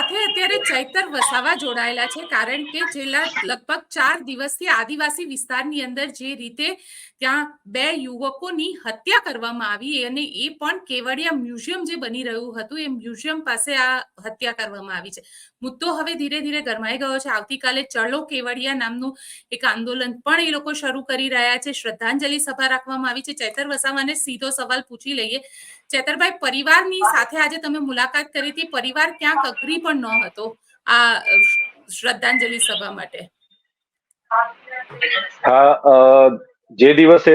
સાથે અત્યારે ચૈતર વસાવા જોડાયેલા છે, કારણ કે છેલ્લા લગભગ ચાર દિવસથી આદિવાસી વિસ્તારની અંદર જે રીતે ત્યાં બે યુવકોની હત્યા કરવામાં આવી અને એ પણ કેવડિયા મ્યુઝિયમ જે બની રહ્યું હતું, એ મ્યુઝિયમ પાસે આ હત્યા કરવામાં આવી છે. મુદ્દો હવે ધીરે ધીરે ગરમાઈ ગયો છે. આવતીકાલે ચલો કેવડિયા નામનું એક આંદોલન પણ એ લોકો શરૂ કરી રહ્યા છે. શ્રદ્ધાંજલિ સભા રાખવામાં આવી છે. ચૈતર વસાવાને સીધો સવાલ પૂછી લઈએ. ચેતરભાઈ, પરિવારની સાથે આજે તમે મુલાકાત કરી હતી. પરિવાર ક્યાંક અગ્રી પણ ન હતો આ શ્રદ્ધાંજલિ સભા માટે. જે દિવસે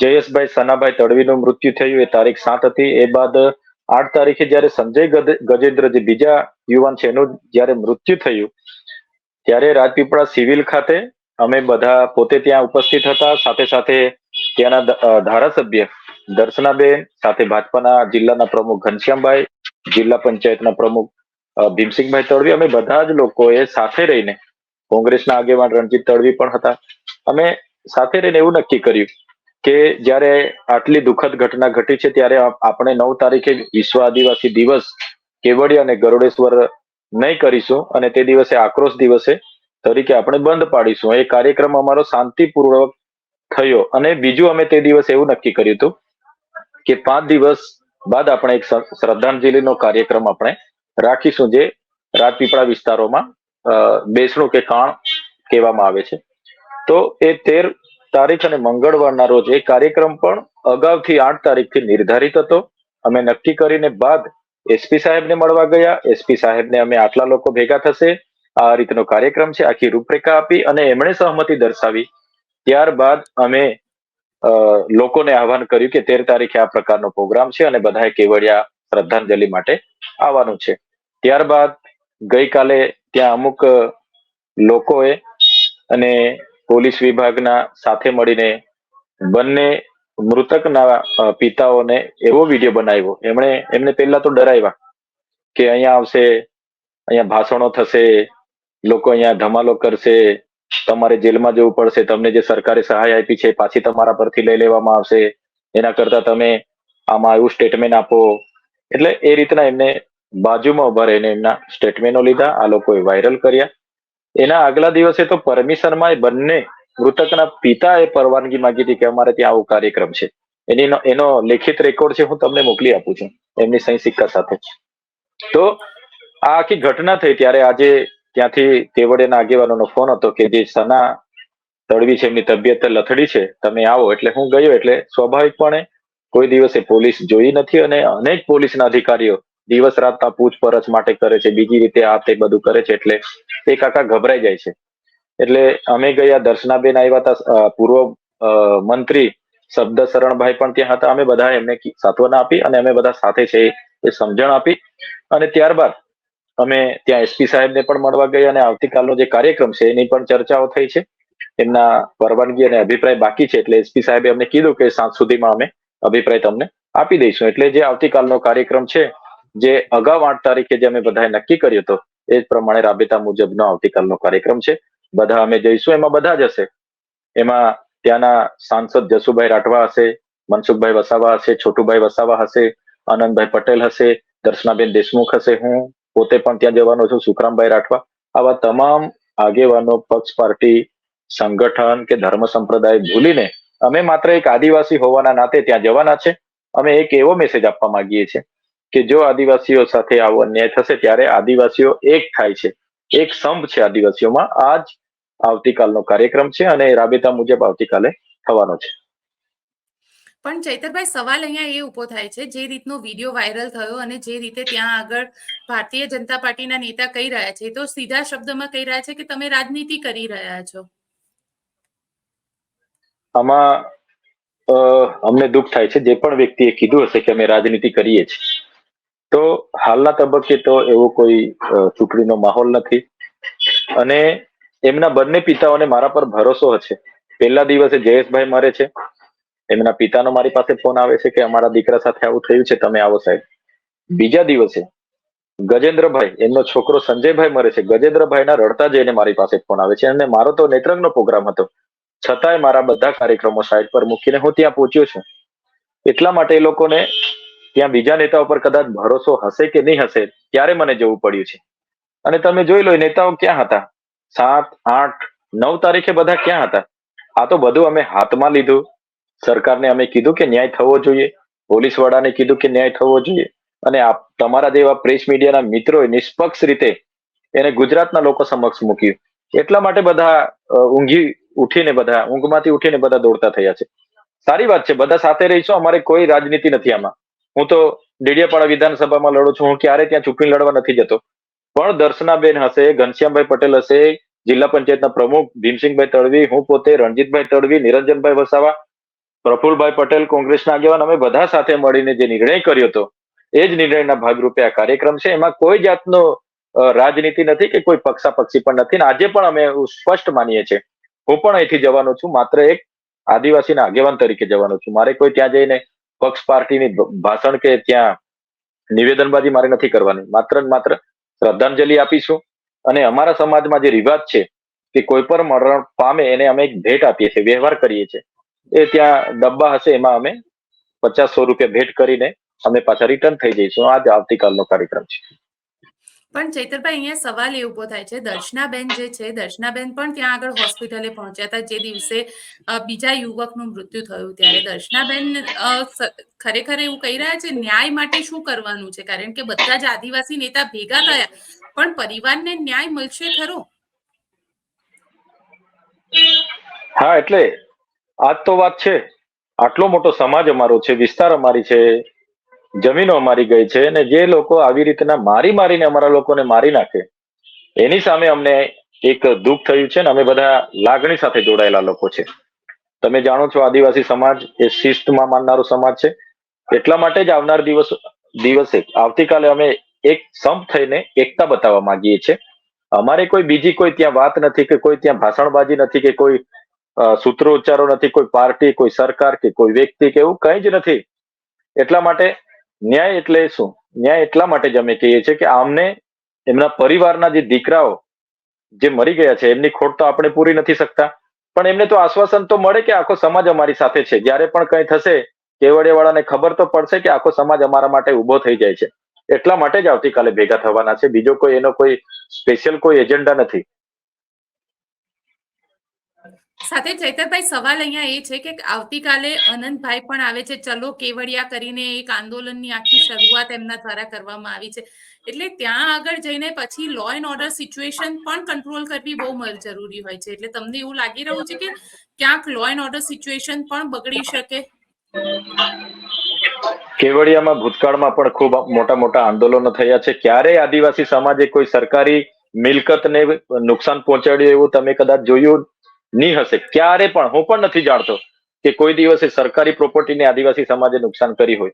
જયેશભાઈ સનાભાઈ તડવીનું મૃત્યુ થયું, એ તારીખ સાત હતી. એ બાદ આઠ તારીખે જયારે સંજય ગજેન્દ્ર બીજા યુવાન છે, એનું જયારે મૃત્યુ થયું, ત્યારે રાજપીપળા સિવિલ ખાતે અમે બધા પોતે ત્યાં ઉપસ્થિત હતા. સાથે સાથે ત્યાંના ધારાસભ્ય દર્શનાબેન, સાથે ભાજપાના જિલ્લાના પ્રમુખ ઘનશ્યામભાઈ, જિલ્લા પંચાયતના પ્રમુખ ભીમસિંહભાઈ તળવી, અમે બધા જ લોકોએ સાથે રહીને કોંગ્રેસના આગેવાન રણજીત તળવી પણ હતા. અમે સાથે રહીને એવું નક્કી કર્યું કે જ્યારે આટલી દુઃખદ ઘટના ઘટી છે, ત્યારે આપણે નવ તારીખે વિશ્વ આદિવાસી દિવસ કેવડિયા અને ગરુડેશ્વર નહીં કરીશું અને તે દિવસે આક્રોશ દિવસે તરીકે આપણે બંધ પાડીશું. એ કાર્યક્રમ અમારો શાંતિપૂર્વક થયો અને બીજું અમે તે દિવસે એવું નક્કી કર્યું હતું કે પાંચ દિવસ બાદ આપણે એક શ્રદ્ધાંજલિનો કાર્યક્રમ આપણે રાખીશું જે રાજપીપળા વિસ્તારોમાં બેસણું કે કાણ કહેવામાં આવે છે. તો એ તેર તારીખ અને મંગળવારના રોજ એ કાર્યક્રમ પણ અગાઉથી આઠ તારીખથી નિર્ધારિત હતો. અમે નક્કી કરીને બાદ એસપી સાહેબને મળવા ગયા. એસપી સાહેબને અમે આટલા લોકો ભેગા થશે. આ રીતનો કાર્યક્રમ છે. આખી રૂપરેખા આપી અને એમણે સહમતિ દર્શાવી. ત્યારબાદ અમે લોકોને આહવાન કર્યું કે તેર તારીખે આ પ્રકારનો પ્રોગ્રામ છે અને બધાએ કેવડિયા શ્રદ્ધાંજલિ માટે આવવાનું છે. ત્યારબાદ ગઈકાલે ત્યાં અમુક લોકોએ અને પોલીસ વિભાગના સાથે મળીને બંને મૃતકના પિતાઓને એવો વીડિયો બનાવ્યો. એમણે, એમને પહેલા તો ડરાવ્યા કે અહીંયા આવશે, અહીંયા ભાષણો થશે, લોકો અહીંયા ધમાલો કરશે, તમારે જેલમાં જવું પડશે, તમને જે સરકારે સહાય આપી છે પાછી તમારા પરથી લઈ લેવામાં આવશે, એના કરતા તમે આમાં એવું સ્ટેટમેન્ટ આપો. એટલે એ રીતના એમને બાજુમાં ઊભા રહીને એમના સ્ટેટમેન્ટો લીધા, આ લોકોએ વાયરલ કર્યા. એના આગલા દિવસે તો પરમિશનમાં એ બંને મૃતકના પિતાએ પરવાનગી માંગી હતી કે અમારે ત્યાં આવો કાર્યક્રમ છે. એની એનો લેખિત રેકોર્ડ છે, હું તમને મોકલી આપું છું, એમની સહી સિક્કા સાથે. તો આ આખી ઘટના થઈ ત્યારે આજે ત્યાંથી તેવડેના આગેવાનોનો ફોન હતો કે જે સના તડવી છે, એમની તબિયત લથડી છે, તમે આવો. એટલે હું ગયો, એટલે સ્વાભાવિકપણે કોઈ દિવસે પોલીસ જોઈ નથી અને અનેક પોલીસના અધિકારીઓ દિવસ રાત આ પૂછપરછ માટે કરે છે, બીજી રીતે આ તે બધું કરે છે, એટલે એ કાકા ગભરાઈ જાય છે. એટલે અમે ગયા, દર્શનાબેન આવ્યા હતા પૂર્વ મંત્રી શબ્દ શરણભાઈ પણ ત્યાં હતા. અમે બધા એમને સાંત્વના આપી અને અમે બધા સાથે છે એ સમજણ આપી. અને ત્યારબાદ અમે ત્યાં એસપી સાહેબને પણ મળવા ગયા અને આવતીકાલનો જે કાર્યક્રમ છે, એની પણ ચર્ચાઓ થઈ છે. એમના પરવાનગી અને અભિપ્રાય બાકી છે, એટલે એસપી સાહેબે અમને કીધું કે સાંજ સુધીમાં અમે અભિપ્રાય તમને આપી દઈશું. એટલે જે આવતીકાલનો કાર્યક્રમ છે જે અગાઉ આઠ તારીખે જે અમે બધાએ નક્કી કર્યું હતો, એ જ પ્રમાણે રાબેતા મુજબનો આવતીકાલનો કાર્યક્રમ છે. બધા અમે જઈશું, એમાં બધા જ હશે. એમાં ત્યાંના સાંસદ જસુભાઈ રાઠવા હશે, મનસુખભાઈ વસાવા હશે, છોટુભાઈ વસાવા હશે, આનંદભાઈ પટેલ હશે, દર્શનાબેન દેશમુખ હશે, હું પોતે પણ ત્યાં જવાનો છું, સુખરામભાઈ રાઠવા. આવા તમામ આગેવાનો, પક્ષ, પાર્ટી, સંગઠન કે ધર્મ સંપ્રદાય ભૂલીને અમે માત્ર એક આદિવાસી હોવાના નાતે ત્યાં જવાના છે. અમે એક એવો મેસેજ આપવા માંગીએ છીએ. કે જો આદિવાસીઓ સાથે આવો અન્યાય થશે ત્યારે આદિવાસીઓ એક થાય છે. એક સંપ છે આદિવાસીઓમાં. આ જ આવતીકાલનો કાર્યક્રમ છે અને રાબેતા મુજબ આવતીકાલે થવાનો છે. પણ ચૈતરભાઈ સવાલ અહીંયા એ ઊભો થાય છે જે રીતનો વીડિયો વાયરલ થયો અને જે રીતે ત્યાં આગળ ભારતીય જનતા પાર્ટીના નેતા કહી રહ્યા છે તો સીધા શબ્દમાં કહી રહ્યા છે કે તમે રાજનીતિ કરી રહ્યા છો. આમાં અમને દુઃખ થાય છે. જે પણ વ્યક્તિએ કીધું હશે કે અમે રાજનીતિ કરીએ છીએ તો હાલના તબક્કે તો એવો કોઈ ચૂંટણીનો માહોલ નથી. અને એમના બંને પિતાઓને મારા પર ભરોસો હશે. પહેલા દિવસે જયેશભાઈ મરે છે. એમના પિતાનો મારી પાસે ફોન આવે છે કે અમારા દીકરા સાથે આવું થયું છે, તમે આવો સાહેબ. બીજા દિવસે ગજેન્દ્રભાઈ, એમનો છોકરો સંજયભાઈ મરે છે. ગજેન્દ્રભાઈના રડતા જઈને મારી પાસે ફોન આવે છે. અને મારો તો નેત્રંગનો પ્રોગ્રામ હતો. છતાંય મારા બધા કાર્યક્રમો સાઈડ પર મૂકીને હું ત્યાં પહોંચ્યો છું. એટલા માટે એ લોકોને ત્યાં બીજા નેતાઓ પર કદાચ ભરોસો હશે કે નહીં હશે, ત્યારે મને જવું પડ્યું છે. અને તમે જોઈ લો નેતાઓ ક્યાં હતા? સાત, આઠ, નવ તારીખે બધા ક્યાં હતા? આ તો બધું અમે હાથમાં લીધું. સરકારને અમે કીધું કે ન્યાય થવો જોઈએ. પોલીસ વડાને કીધું કે ન્યાય થવો જોઈએ. અને આપ, તમારા જેવા પ્રેસ મીડિયાના મિત્રોએ નિષ્પક્ષ રીતે એને ગુજરાતના લોકો સમક્ષ મૂક્યું. એટલા માટે બધા ઊંઘી ઉઠીને બધા, ઊંઘમાંથી ઉઠીને બધા દોડતા થયા છે. સારી વાત છે, બધા સાથે રહીશું, અમારે કોઈ રાજનીતિ નથી આમાં. હું તો ડેડિયાપાડા વિધાનસભામાં લડું છું. હું ક્યારે ત્યાં ચૂંટણી લડવા નથી જતો. પણ દર્શનાબેન હશે, ઘનશ્યામભાઈ પટેલ હશે, જિલ્લા પંચાયતના પ્રમુખ ભીમસિંહભાઈ તડવી, હું પોતે રણજીતભાઈ તડવી, નિરંજનભાઈ વસાવા, પ્રફુલભાઈ પટેલ કોંગ્રેસના આગેવાન, અમે બધા સાથે મળીને જે નિર્ણય કર્યો હતો, એ જ નિર્ણયના ભાગરૂપે આ કાર્યક્રમ છે. એમાં કોઈ જાતનો રાજનીતિ નથી કે કોઈ પક્ષાપક્ષી પણ નથી. આજે પણ અમે સ્પષ્ટ માનીએ છીએ. હું પણ અહીંથી જવાનો છું. માત્ર એક આદિવાસીના આગેવાન તરીકે જવાનો છું. મારે કોઈ ત્યાં જઈને પક્ષ પાર્ટીની ભાષણ કે ત્યાં નિવેદનબાજી મારે નથી કરવાની. માત્ર ને માત્ર શ્રદ્ધાંજલિ આપીશું અને અમારા સમાજમાં જે રિવાજ છે કે કોઈ પણ મરણ પામે એને અમે એક ભેટ આપીએ છીએ, વ્યવહાર કરીએ છીએ, એ ત્યાં ડબ્બા હશે એમાં અમે પચાસ સો રૂપિયા ભેટ કરીને અમે પાછા રિટર્ન થઈ જઈશું. આ જ આવતીકાલનો કાર્યક્રમ છે. પણ ચૈતરભાઈ, અહીંયા સવાલ એ ઊભો થાય છે. દર્શનાબેન જે છે, દર્શનાબેન પણ ત્યાં આગળ હોસ્પિટલે પહોંચ્યા હતા, જે દિવસે બીજા યુવકનું મૃત્યુ થયું ત્યારે. દર્શનાબેન ખરેખર એવું કહી રહ્યા છે, ન્યાય માટે શું કરવાનું છે? કારણ કે બધા જ આદિવાસી નેતા ભેગા થયા, પણ પરિવારને ન્યાય મળશે ખરો? હા, એટલે આજ તો વાત છે. આટલો મોટો સમાજ અમારો છે, વિસ્તાર અમારી છે જમીનો અમારી ગઈ છે અને જે લોકો આવી રીતના મારી મારીને અમારા લોકોને મારી નાખે, એની સામે અમને એક દુઃખ થયું છે ને અમે બધા લાગણી સાથે જોડાયેલા લોકો છે. તમે જાણો છો આદિવાસી સમાજ એ શિસ્તમાં માનનારો સમાજ છે. એટલા માટે જ આવનાર દિવસ, દિવસે, આવતીકાલે અમે એક સંપ થઈને એકતા બતાવવા માંગીએ છીએ. અમારે કોઈ બીજી કોઈ ત્યાં વાત નથી કે કોઈ ત્યાં ભાષણબાજી નથી કે કોઈ સૂત્રો સૂત્રોચ્ચારો નથી, કોઈ પાર્ટી, કોઈ સરકાર કે કોઈ વ્યક્તિ કે એવું કંઈ જ નથી. એટલા માટે ન્યાય એટલે શું? ન્યાય એટલા માટે જ અમે કહીએ છીએ કે આમને એમના પરિવારના જે દીકરાઓ જે મરી ગયા છે, એમની ખોટ તો આપણે પૂરી નથી શકતા. પણ એમને તો આશ્વાસન તો મળે કે આખો સમાજ અમારી સાથે છે. જ્યારે પણ કંઈ થશે, કેવડિયાવાળાને ખબર તો પડશે કે આખો સમાજ અમારા માટે ઊભો થઈ જાય છે. એટલા માટે જ આવતીકાલે ભેગા થવાના છે. બીજો કોઈ એનો કોઈ સ્પેશિયલ કોઈ એજન્ડા નથી. સાથે ચૈતરભાઈ, સવાલ અહીંયા એ છે કે આવતીકાલે અનંતભાઈ પણ આવે છે. ચલો, કેવડિયા કરીને એક આંદોલનની આખી શરૂઆત એમના દ્વારા કરવામાં આવી છે. એટલે ત્યાં આગળ જઈને પછી લો એન્ડ ઓર્ડર સિચ્યુએશન પણ કંટ્રોલ કરવી બહુ જરૂરી હોય છે. એટલે તમને એવું લાગી રહ્યું છે કે ક્યાંક લો એન્ડ ઓર્ડર સિચ્યુએશન પણ બગડી શકે? કેવડિયામાં ભૂતકાળમાં પણ ખૂબ મોટા મોટા આંદોલનો થયા છે. ક્યારેય આદિવાસી સમાજે કોઈ સરકારી મિલકતને નુકસાન પહોંચાડ્યું એવું તમે કદાચ જોયું નહીં હશે. ક્યારે પણ, હું પણ નથી જાણતો કે કોઈ દિવસે સરકારી પ્રોપર્ટીને આદિવાસી સમાજે નુકસાન કરી હોય.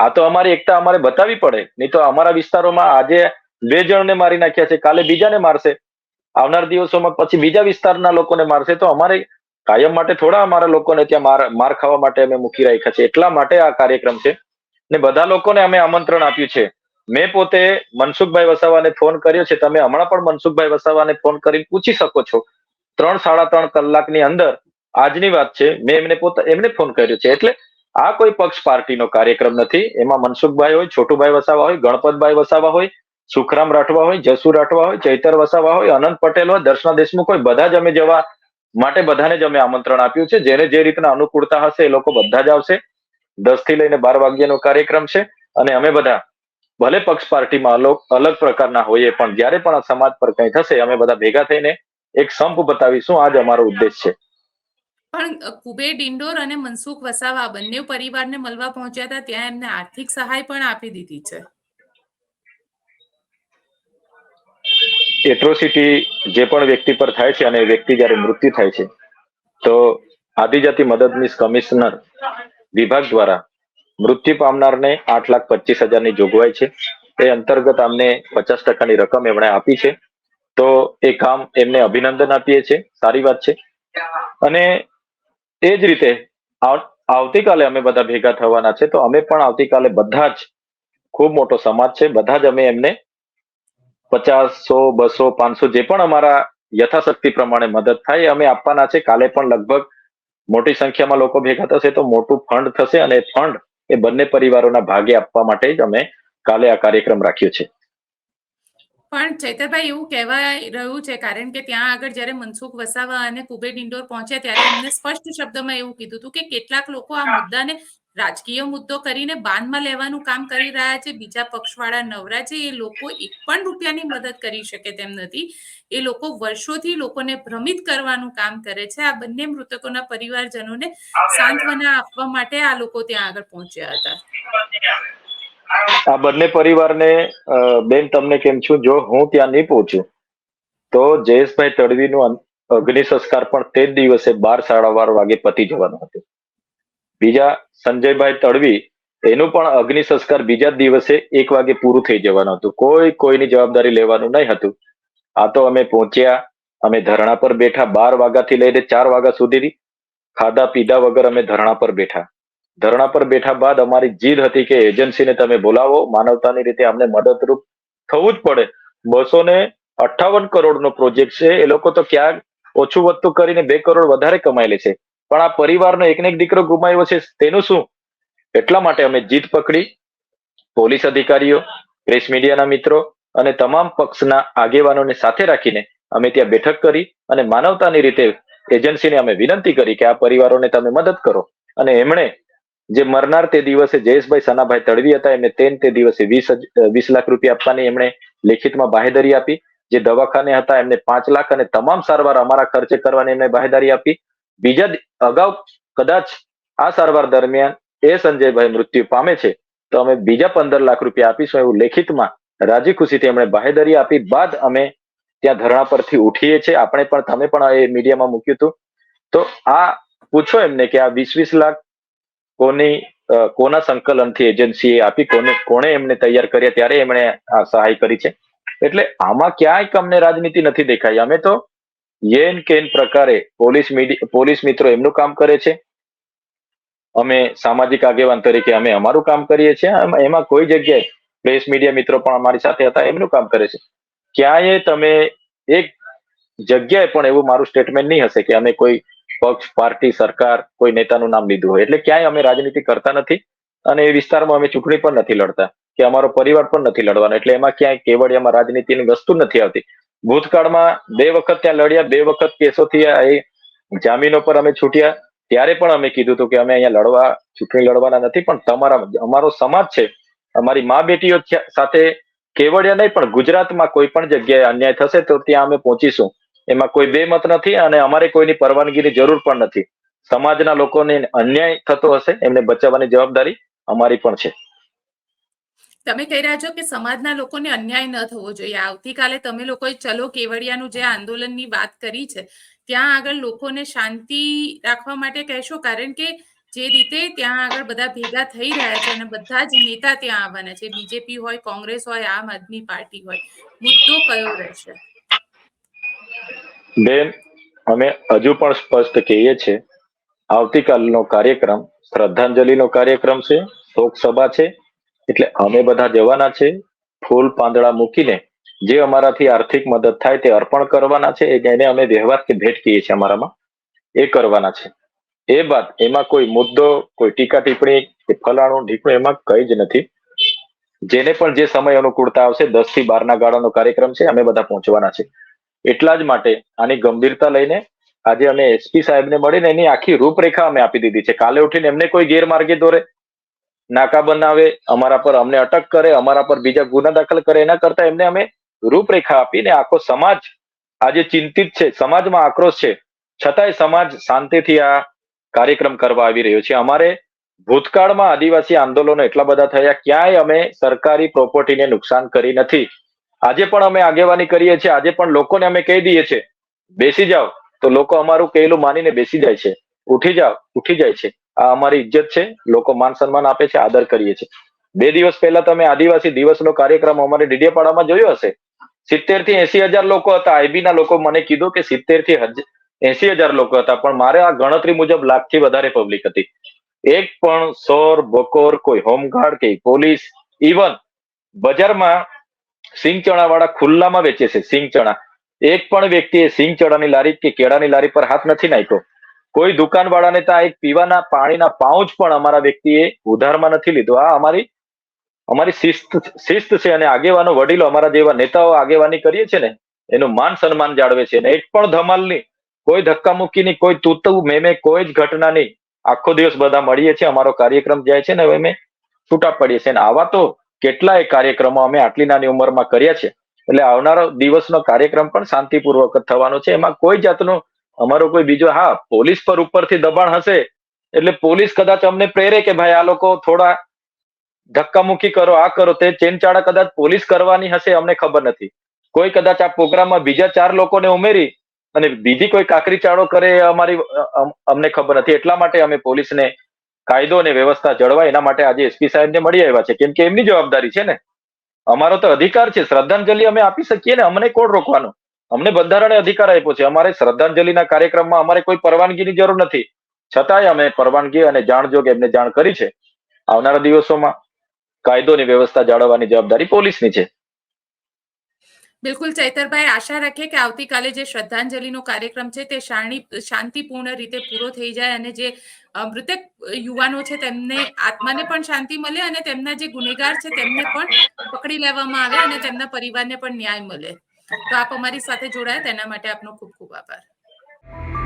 આ તો અમારી એકતા અમારે બતાવવી પડે. નહીં તો અમારા વિસ્તારોમાં આજે બે જણને મારી નાખ્યા છે, કાલે બીજાને મારશે. આવનાર દિવસોમાં પછી બીજા વિસ્તારના લોકોને મારશે. તો અમારે કાયમ માટે થોડા અમારા લોકોને ત્યાં માર માર ખાવા માટે અમે મૂકી રાખ્યા છે. એટલા માટે આ કાર્યક્રમ છે. ને બધા લોકોને અમે આમંત્રણ આપ્યું છે. મેં પોતે મનસુખભાઈ વસાવાને ફોન કર્યો છે. તમે હમણાં પણ મનસુખભાઈ વસાવાને ફોન કરીને પૂછી શકો છો. ત્રણ સાડા ત્રણ કલાકની અંદર આજની વાત છે. મેં એમને પોતા, એમને ફોન કર્યો છે. એટલે આ કોઈ પક્ષ પાર્ટીનો કાર્યક્રમ નથી. એમાં મનસુખભાઈ હોય, છોટુભાઈ વસાવા હોય, ગણપતભાઈ વસાવા હોય, સુખરામ રાઠવા હોય જસુ રાઠવા હોય, ચૈતર વસાવા હોય, અનંત પટેલ હોય, દર્શના દેશમુખ હોય, બધા જ અમે જવા માટે બધાને જ અમે આમંત્રણ આપ્યું છે. જેને જે રીતના અનુકૂળતા હશે એ લોકો બધા જ આવશે. દસથી લઈને બાર વાગ્યાનો કાર્યક્રમ છે અને અમે બધા ભલે પક્ષ પાર્ટીમાં અલગ અલગ પ્રકારના હોઈએ પણ જ્યારે પણ સમાજ પર કંઈ થશે, અમે બધા ભેગા થઈને એક સંપ બતાવીશું. આજ અમારો ઉદ્દેશ છે. પણ કુબેર ઇન્ડોર અને મનસુખ વસાવા બંને પરિવારને મળવા પહોંચ્યા હતા ત્યાં એમને આર્થિક સહાય પણ આપી દીધી છે. એટ્રોસિટી જે પણ વ્યક્તિ પર થાય છે અને વ્યક્તિ જ્યારે મૃત્યુ થાય છે તો આદિજાતિ મદદનીશ કમિશનર વિભાગ દ્વારા મૃત્યુ પામનારને આઠ લાખ પચીસ હજારની જોગવાઈ છે. એ અંતર્ગત અમને પચાસ ટકાની રકમ એમણે આપી છે. તો એ કામ એમને અભિનંદન આપીએ છીએ. સારી વાત છે. અને એ જ રીતે આવતીકાલે અમે બધા ભેગા થવાના છે. તો અમે પણ આવતીકાલે બધા જ, ખૂબ મોટો સમાજ છે. બધા જ અમે એમને પચાસ સો બસો, પાંચસો જે પણ અમારા યથાશક્તિ પ્રમાણે મદદ થાય અમે આપવાના છે. કાલે પણ લગભગ મોટી સંખ્યામાં લોકો ભેગા થશે તો મોટું ફંડ થશે અને ફંડ એ બંને પરિવારોના ભાગે આપવા માટે જ અમે કાલે આ કાર્યક્રમ રાખ્યો છે. પણ ચૈતરભાઈ એવું કહેવાય રહ્યું છે, કારણ કે ત્યાં આગળ જ્યારે મનસુખ વસાવા અને કુબેર ઇન્ડોર પહોંચ્યા ત્યારે એમને સ્પષ્ટ શબ્દમાં એવું કીધું હતું કે કેટલાક લોકો આ મુદ્દાને રાજકીય મુદ્દો કરીને બાનમાં લેવાનું કામ કરી રહ્યા છે, બીજા પક્ષવાળા નવરા છે, એ લોકો એક પણ રૂપિયાની મદદ કરી શકે તેમ નથી. એ લોકો વર્ષોથી લોકોને ભ્રમિત કરવાનું કામ કરે છે. આ બંને મૃતકોના પરિવારજનોને સાંત્વના આપવા માટે આ લોકો ત્યાં આગળ પહોંચ્યા હતા. આ બંને પરિવારને બેન તમને કેમ છું? જો હું ત્યાં નહીં પહોંચું, તો જયેશભાઈ તડવીનું અગ્નિ સંસ્કાર પણ તે જ દિવસે બાર સાડા બાર વાગે પતી જવાનું હતું. બીજા સંજયભાઈ તડવી, એનું પણ અગ્નિ સંસ્કાર બીજા દિવસે એક વાગે પૂરું થઈ જવાનું હતું. કોઈ કોઈની જવાબદારી લેવાનું નહીં હતું. આ તો અમે પહોંચ્યા, અમે ધરણા પર બેઠા, બાર વાગ્યાથી લઈને ચાર વાગ્યા સુધી ખાધા પીધા વગર અમે ધરણા પર બેઠા. ધરણા પર બેઠા બાદ અમારી જીદ હતી કે એજન્સીને તમે બોલાવો. માનવતાની રીતે અમને મદદરૂપ થવું જ પડે. બસો ને અઠ્ઠાવન કરોડનો પ્રોજેક્ટ છે. એ લોકો તો ક્યાંક ઓછું વધતું કરીને બે કરોડ વધારે કમાઈ લે છે. પણ આ પરિવારનો એકને એક દીકરો ગુમાવ્યો છે તેનું શું? એટલા માટે અમે જીત પકડી. પોલીસ અધિકારીઓ, પ્રેસ મીડિયાના મિત્રો અને તમામ પક્ષના આગેવાનોને સાથે રાખીને અમે ત્યાં બેઠક કરી અને માનવતાની રીતે એજન્સીને અમે વિનંતી કરી કે આ પરિવારોને તમે મદદ કરો. અને એમણે જે મરનાર તે દિવસે જયેશભાઈ સનાભાઈ તડવી હતા, એમને તેન તે દિવસે વીસ વીસ લાખ રૂપિયા આપવાની એમણે લેખિતમાં બાહેધરી આપી. જે દવાખાને હતા, એમને પાંચ લાખ અને તમામ સારવાર અમારા ખર્ચે કરવાની એમને બાહેધરી આપી. બીજા અગાઉ કદાચ આ સારવાર દરમિયાન એ સંજયભાઈ મૃત્યુ પામે છે, તો અમે બીજા પંદર લાખ રૂપિયા આપીશું એવું લેખિતમાં રાજી ખુશીથી એમણે બાહેધરી આપી. બાદ અમે ત્યાં ધરણા પરથી ઉઠીએ છીએ. આપણે પણ, તમે પણ એ મીડિયામાં મૂક્યું હતું. તો આ પૂછો એમને કે આ વીસ વીસ લાખ કોની કોના સંકલનથી એજન્સીએ આપી, કોને, કોણે એમને તૈયાર કર્યા, ત્યારે એમણે આ સહાય કરી છે. એટલે આમાં ક્યાંય અમને રાજનીતિ નથી દેખાઈ. અમે તો યેન કેન પ્રકારે પોલીસ પોલીસ મિત્રો એમનું કામ કરે છે. અમે સામાજિક આગેવાન તરીકે અમે અમારું કામ કરીએ છીએ. એમાં કોઈ જગ્યાએ પ્રેસ મીડિયા મિત્રો પણ અમારી સાથે હતા, એમનું કામ કરે છે. ક્યાંય તમે એક જગ્યાએ પણ એવું મારું સ્ટેટમેન્ટ નહીં હશે કે અમે કોઈ પક્ષ, પાર્ટી, સરકાર કોઈ નેતાનું નામ લીધું હોય. એટલે ક્યાંય અમે રાજનીતિ કરતા નથી અને એ વિસ્તારમાં અમે ચૂંટણી પણ નથી લડતા કે અમારો પરિવાર પણ નથી લડવાનો. એટલે એમાં ક્યાંય કેવડિયામાં રાજનીતિની વસ્તુ નથી આવતી. ભૂતકાળમાં બે વખત ત્યાં લડ્યા, બે વખત કેસોથી એ જામીનો પર અમે છૂટ્યા. ત્યારે પણ અમે કીધું હતું કે અમે અહીંયા લડવા, ચૂંટણી લડવાના નથી, પણ તમારા, અમારો સમાજ છે. અમારી મા બેટીઓ સાથે કેવડિયા નહીં, પણ ગુજરાતમાં કોઈ પણ જગ્યાએ અન્યાય થશે તો ત્યાં અમે પહોંચીશું. એમાં કોઈ બે મત નથી અને અમારે કોઈની પરવાનગીની જરૂર પણ નથી. સમાજના લોકોને અન્યાય થતો હશે, એમને બચાવવાની જવાબદારી અમારી પણ છે. તમે કહી રહ્યા છો કે સમાજના લોકોને અન્યાય ન થવો જોઈએ. આવતીકાલે તમે લોકોએ ચલો કેવડિયાનું જે આંદોલનની વાત કરી છે, ત્યાં આગળ લોકોને શાંતિ રાખવા માટે કહેશો? કારણ કે જે રીતે ત્યાં આગળ બધા ભેગા થઈ રહ્યા છે અને બધા જ નેતા ત્યાં આવવાના છે. બીજેપી હોય, કોંગ્રેસ હોય, આમ આદમી પાર્ટી હોય. મુદ્દો કયો રહેશે? બેન, અમે હજુ પણ સ્પષ્ટ કહીએ છીએ, આવતીકાલનો કાર્યક્રમ શ્રદ્ધાંજલિનો કાર્યક્રમ છે શોક સભા છે, એટલે અમે બધા જવાના છે, ફૂલ પાંદડા મૂકીને જે અમારાથી આર્થિક મદદ થાય તે અર્પણ કરવાના છે એને અમે વ્યવહાર કે ભેટ કહીએ છીએ અમારામાં, એ કરવાના છે. એ બાદ એમાં કોઈ મુદ્દો, કોઈ ટીકા ટિપ્પણી કે ફલાણું ઢીકણું એમાં કઈ જ નથી. જેને પણ જે સમય અનુકૂળતા આવશે દસથી બાર ના ગાળાનો કાર્યક્રમ છે, અમે બધા પહોંચવાના છે. એટલા જ માટે આની ગંભીરતા લઈને આજે અમે એસપી સાહેબને મળીને એની આખી રૂપરેખા અમે આપી દીધી છે. કાલે ઉઠીને એમને કોઈ ગેરમાર્ગે દોરે, નાકા બનાવે, અમારા પર અમને અટક કરે, અમારા પર બીજા ગુના દાખલ કરે, એના કરતા એમને અમે રૂપરેખા આપીને આખો સમાજ આજે ચિંતિત છે, સમાજમાં આક્રોશ છે. છતાંય સમાજ શાંતિથી આ કાર્યક્રમ કરવા આવી રહ્યો છે. અમારે ભૂતકાળમાં આદિવાસી આંદોલનો એટલા બધા થયા, ક્યાંય અમે સરકારી પ્રોપર્ટીને નુકસાન કરી નથી. આજે પણ અમે આગેવાની કરીએ છીએ, આજે પણ લોકોને અમે કહી દઈએ છીએ, બેસી જાઓ. તો લોકો અમારું કહેલું માનીને બેસી જાય છે. ઉઠી જાઓ, ઉઠી જાય છે. આ અમારી ઇજ્જત છે. લોકો માન સન્માન આપે છે, આદર કરીએ છીએ. બે દિવસ પહેલા તમે આદિવાસી દિવસનો કાર્યક્રમ અમારે ડીડીયાપાડામાં જોયો હશે? સિત્તેરથી એસી હજાર લોકો હતા. આઈબી ના લોકો મને કીધું કે સિત્તેરથી એસી હજાર લોકો હતા, પણ મારે આ ગણતરી મુજબ લાખથી વધારે પબ્લિક હતી. એક પણ સોર બકોર કોઈ હોમગાર્ડ કે પોલીસ ઇવન બજારમાં સિંગ ચણા વાળા ખુલ્લામાં વેચે છે સિંગ ચણા એક પણ વ્યક્તિએ સિંગ ચણાની લારી કે કેળાની લારી પર હાથ નથી નાખ્યો. કોઈ દુકાન વાળાને ત્યાં એક પીવાના પાણીના પાઉચ પણ અમારા વ્યક્તિએ ઉધારમાં નથી લીધો. આ અમારી અમારી શિસ્ત શિસ્ત છે અને આગેવાનો, વડીલો અમારા જેવા નેતાઓ આગેવાની કરીએ છે ને, એનું માન સન્માન જાળવે છે. અને એક પણ ધમાલની, કોઈ ધક્કામુક્કીની કોઈ તૂતું મેમે કોઈ જ ઘટના નહીં આખો દિવસ બધા મળીએ છીએ, અમારો કાર્યક્રમ જાય છે ને હવે અમે છૂટા પડીએ છીએ. અને આવા તો કેટલાય કાર્યક્રમો અમે આટલી નાની ઉંમરમાં કર્યા છે. એટલે આવનારો દિવસનો કાર્યક્રમ પણ શાંતિપૂર્વક થવાનો છે. એમાં કોઈ જાતનો અમારો કોઈ બીજો, હા, પોલીસ પર ઉપરથી દબાણ હશે, એટલે પોલીસ કદાચ અમને પ્રેરે કે ભાઈ આ લોકો થોડા ધક્કામુક્કી કરો, આ કરો, તે ચેનચાળા કદાચ પોલીસ કરવાની હશે અમને ખબર નથી. કોઈ કદાચ આ પ્રોગ્રામમાં બીજા ચાર લોકોને ઉમેરી અને બીજી કોઈ કાકરી ચાળો કરે અમારી અમને ખબર નથી. એટલા માટે અમે પોલીસને કાયદો અને વ્યવસ્થા જળવાય એના માટે આજે એસપી સાહેબને મળી આવ્યા છે. કેમ કે એમની જવાબદારી છે ને. અમારો તો અધિકાર છે. શ્રદ્ધાંજલિ અમે આપી શકીએ ને અમને કોણ રોકવાનું? અમને બંધારણે અધિકાર આપ્યો છે. અમારે શ્રદ્ધાંજલિના કાર્યક્રમમાં અમારે કોઈ પરવાનગીની જરૂર નથી. છતાંય અમે પરવાનગી અને જાણજોગ એમને જાણ કરી છે. આવનારા દિવસોમાં કાયદો અને વ્યવસ્થા જાળવવાની જવાબદારી પોલીસની છે. બિલકુલ ચૈતરભાઈ, આશા રાખીએ કે આવતીકાલે જે શ્રદ્ધાંજલિનો કાર્યક્રમ છે તે શાંતિપૂર્ણ રીતે પૂરો થઈ જાય અને જે મૃતક યુવાનો છે તેમને આત્માને પણ શાંતિ મળે અને તેમના જે ગુનેગાર છે તેમને પણ પકડી લેવામાં આવે અને તેમના પરિવારને પણ ન્યાય મળે. તો આપ અમારી સાથે જોડાયા, તેના માટે આપનો ખૂબ ખૂબ આભાર.